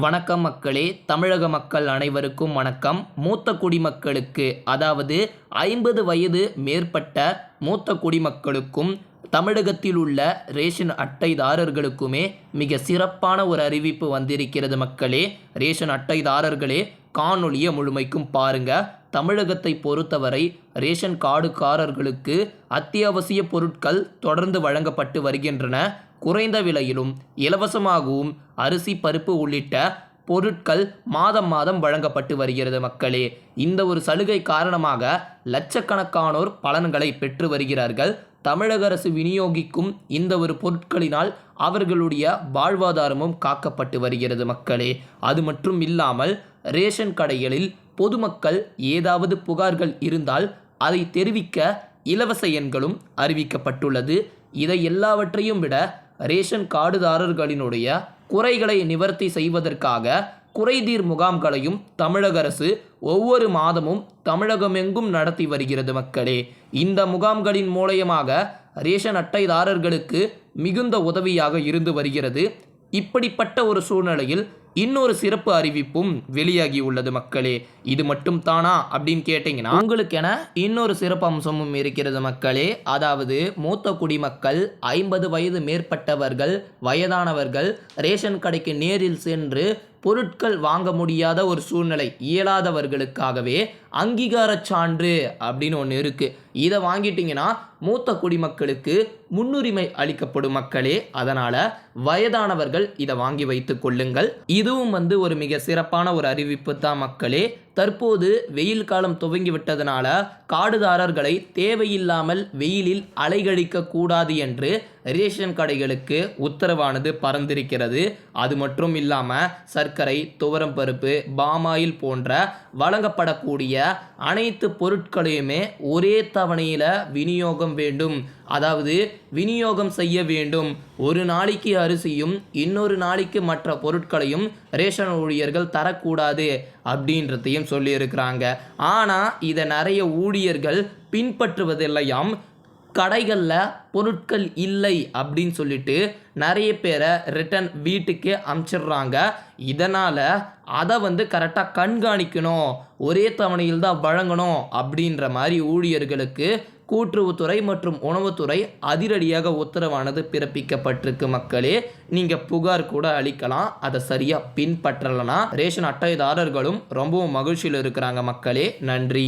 வணக்கம் மக்களே தமிழக மக்கள் அனைவருக்கும் வணக்கம். மூத்த குடிமக்களுக்கு அதாவது ஐம்பது வயது மேற்பட்ட மூத்த குடிமக்களுக்கும் தமிழகத்தில் உள்ள ரேஷன் அட்டைதாரர்களுக்குமே மிக சிறப்பான ஒரு அறிவிப்பு வந்திருக்கிறது மக்களே. ரேஷன் அட்டைதாரர்களே காணொலியை முழுமைக்கும் பாருங்க. தமிழகத்தை பொறுத்தவரை ரேஷன் கார்டுக்காரர்களுக்கு அத்தியாவசிய பொருட்கள் தொடர்ந்து வழங்கப்பட்டு வருகின்றன. குறைந்த விலையிலும் இலவசமாகவும் அரிசி பருப்பு உள்ளிட்ட பொருட்கள் மாதம் மாதம் வழங்கப்பட்டு வருகிறது மக்களே. இந்த ஒரு சலுகை காரணமாக லட்சக்கணக்கானோர் பலன்களை பெற்று வருகிறார்கள். தமிழக அரசு விநியோகிக்கும் இந்த ஒரு பொருட்களினால் அவர்களுடைய வாழ்வாதாரமும் காக்கப்பட்டு வருகிறது மக்களே. அது மட்டும் இல்லாமல் ரேஷன் கடைகளில் பொதுமக்கள் ஏதாவது புகார்கள் இருந்தால் அதை தெரிவிக்க இலவச எண்களும் அறிவிக்கப்பட்டுள்ளது. இதை எல்லாவற்றையும் விட ரேஷன் கார்டுதாரர்களினுடைய குறைகளை நிவர்த்தி செய்வதற்காக குறைதீர் முகாம்களையும் தமிழக அரசு ஒவ்வொரு மாதமும் தமிழகமெங்கும் நடத்தி வருகிறது மக்களே. இந்த முகாம்களின் மூலயமாக ரேஷன் அட்டைதாரர்களுக்கு மிகுந்த உதவியாக இருந்து வருகிறது. இப்படிப்பட்ட ஒரு சூழ்நிலையில் இன்னொரு சிறப்பு அறிவிப்பும் வெளியாகி உள்ளது மக்களே. இது மட்டும் தானா அப்படின்னு கேட்டிங்கன்னா உங்களுக்கென இன்னொரு சிறப்பு அம்சமும் இருக்கிறது மக்களே. அதாவது மூத்த குடிமக்கள் ஐம்பது வயது மேற்பட்டவர்கள் வயதானவர்கள் ரேஷன் கடைக்கு நேரில் சென்று பொருட்கள் வாங்க முடியாத ஒரு சூழ்நிலை இயலாதவர்களுக்காகவே அங்கீகார சான்று அப்படின்னு ஒன்று இருக்குது இதை வாங்கிட்டிங்கன்னா மூத்த குடிமக்களுக்கு முன்னுரிமை அளிக்கப்படும் மக்களே அதனால் வயதானவர்கள் இதை வாங்கி வைத்து கொள்ளுங்கள். இதுவும் வந்து ஒரு மிக சிறப்பான ஒரு அறிவிப்பு தான் மக்களே. தற்போது வெயில் காலம் துவங்கி விட்டதனால காடுதாரர்களை தேவையில்லாமல் வெயிலில் அலைகழிக்க கூடாது என்று ரேஷன் கடைகளுக்கு உத்தரவானது பறந்திருக்கிறது அது மட்டும் இல்லாமல் சர்க்கரை துவரம் பருப்பு பாமாயில் போன்ற வழங்கப்படக்கூடிய அனைத்து பொருட்களையுமே ஒரே தவணையில் விநியோகம் வேண்டும். அதாவது விநியோகம் செய்ய வேண்டும். ஒரு நாளைக்கு அரிசியும் இன்னொரு நாளைக்கு மற்ற பொருட்களையும் ரேஷன் ஊழியர்கள் தரக்கூடாது. அப்படின்றதையும் சொல்லியிருக்கிறாங்க. ஆனால் இதை நிறைய ஊழியர்கள் பின்பற்றுவதில்லையாம். கடைகளில் பொருட்கள் இல்லை அப்படின்னு சொல்லிட்டு நிறைய பேரை ரிட்டன் வீட்டுக்கு அமுச்சிடுறாங்க. இதனால் அதை வந்து கரெக்டாக கண்காணிக்கணும். ஒரே தவணையில் தான் வழங்கணும் அப்படின்ற மாதிரி ஊழியர்களுக்கு கூட்டுறவுத்துறை மற்றும் உணவுத்துறை அதிரடியாக உத்தரவானது பிறப்பிக்கப்பட்டிருக்கு மக்களே. நீங்கள் புகார் கூட அளிக்கலாம். அதை சரியாக பின்பற்றலைன்னா ரேஷன் அட்டைதாரர்களும் ரொம்பவும் மகிழ்ச்சியில் இருக்கிறாங்க மக்களே. நன்றி.